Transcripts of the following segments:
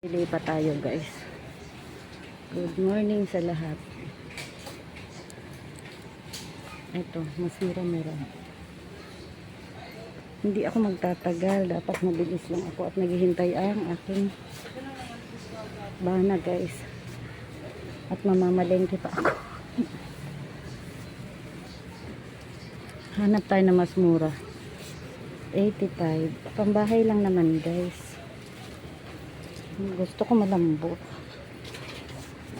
Pili pa tayo guys. Good morning sa lahat. Ito, mas mura-mura. Hindi ako magtatagal. Dapat mabilis lang ako at naghihintay ang aking bana guys. At mamamalengke pa ako. Hanap tayo na mas mura. 85. Pambahay lang naman guys. Gusto ko malambot.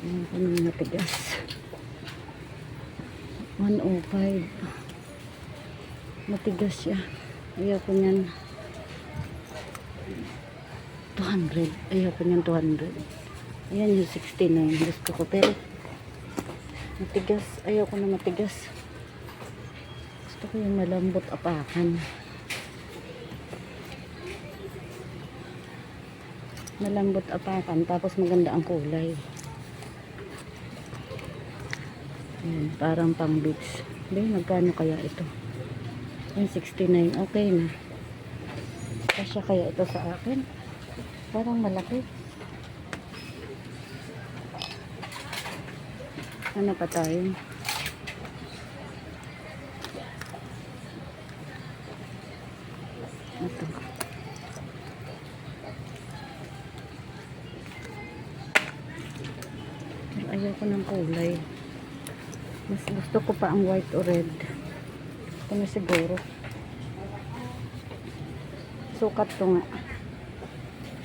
Ayan ko ng matigas. 105. Matigas siya. Ayaw ko niyan. 200. Ayaw ko niyan 200. Ayan yung 69. Gusto ko. Pero matigas. Ayaw ko na matigas. Gusto ko yung malambot apakan. Malambot apakan tapos maganda ang kulay. Ayan, parang pang beach. Be, magkano kaya ito? Ayan, 69 okay na. Kasya kaya ito sa akin? Parang malaki. Ano pa tayo? Ito Pero ayaw ko ng kulay. Mas gusto ko pa ang white or red. Ito na siguro. Sukat to nga.